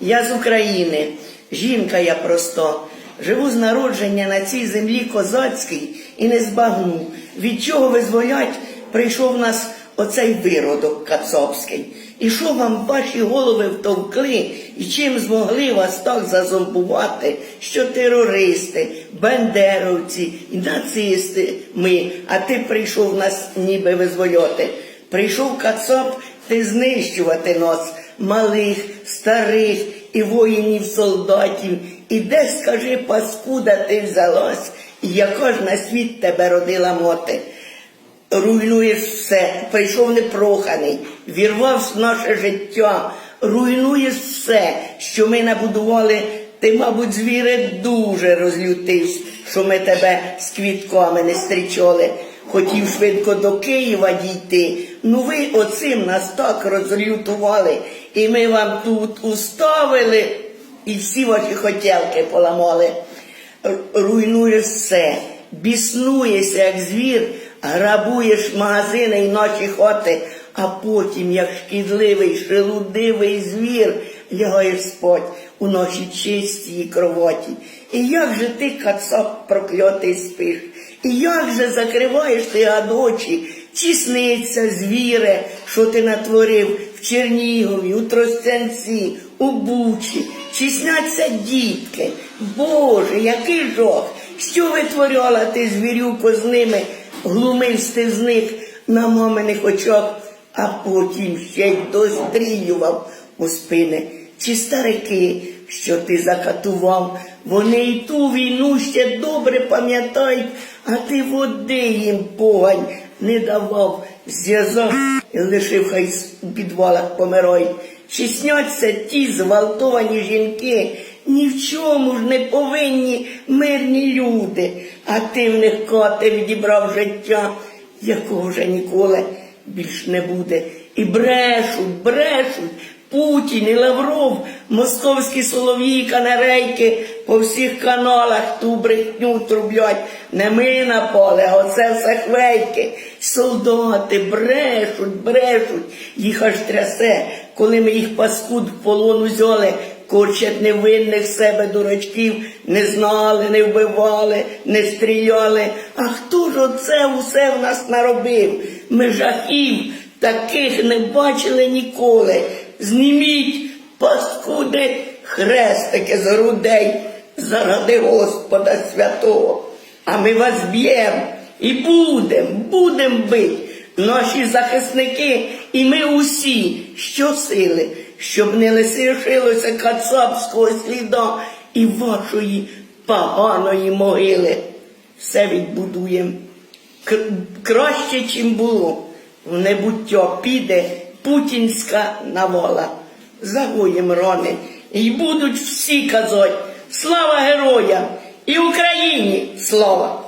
Я з України, жінка я просто. Живу з народження на цій землі козацькій і не збагну, від чого визволять прийшов нас оцей виродок кацапський. І що вам ваші голови втовкли, і чим змогли вас так зазомбувати, що терористи, бендеровці і нацисти ми, а ти прийшов нас ніби визволяти. Прийшов кацап ти знищувати нас, малих, старих і воїнів, солдатів. І де, скажи, паскуда ти взялась, яка ж на світ тебе родила моти? Руйнуєш все, прийшов непроханий, вірвав в наше життя, руйнуєш все, що ми набудували. Ти, мабуть, звіре дуже розлютився, що ми тебе з квітками не зустрічали. Хотів швидко до Києва дійти. Ну ви оцим нас так розлютували, і ми вам тут уставили, і всі ваші хотілки поламали. Руйнуєш все, біснуєшся, як звір, грабуєш магазини і наші хоти, а потім, як шкідливий, шелудивий звір, лягаєш спать у нашій чистій кроваті. І як же ти, кацап проклятий, спиш? Як же закриваєш ти ад очі, чи сниться звіре, що ти натворив в Чернігові, у Тростянці, у Бучі, чи дітки? Боже, який жах! Що витворяла ти звірюко з ними, глумився ти з них на маминих очах, а потім ще й дострілював у спини. Чи старики, що ти закатував, вони і ту війну ще добре пам'ятають, а ти води їм погань не давав, зв'язав і лишив хай у підвалах помирають. Чи сняться ті зґвалтовані жінки, ні в чому ж не повинні мирні люди, а ти в них коти відібрав життя, якого вже ніколи більш не буде. І брешуть, брешуть. Путін і Лавров, московські солов'ї, канарейки по всіх каналах ту брехню трублять. Не ми напали, а оце все хвейки. Солдати брешуть, брешуть, їх аж трясе, коли ми їх паскуд в полон узяли, корчать невинних себе дурачків, не знали, не вбивали, не стріляли. А хто ж оце усе в нас наробив? Ми жахів таких не бачили ніколи. Зніміть, паскуди, хрестики з грудей заради Господа святого. А ми вас б'ємо і будем, будем бить. Наші захисники і ми усі щосили, щоб не лишилося кацапського сліда і вашої поганої могили. Все відбудуємо краще, чим було. В небуття піде путінська навала. Загоїм рани. І будуть всі казати слава героям і Україні слава!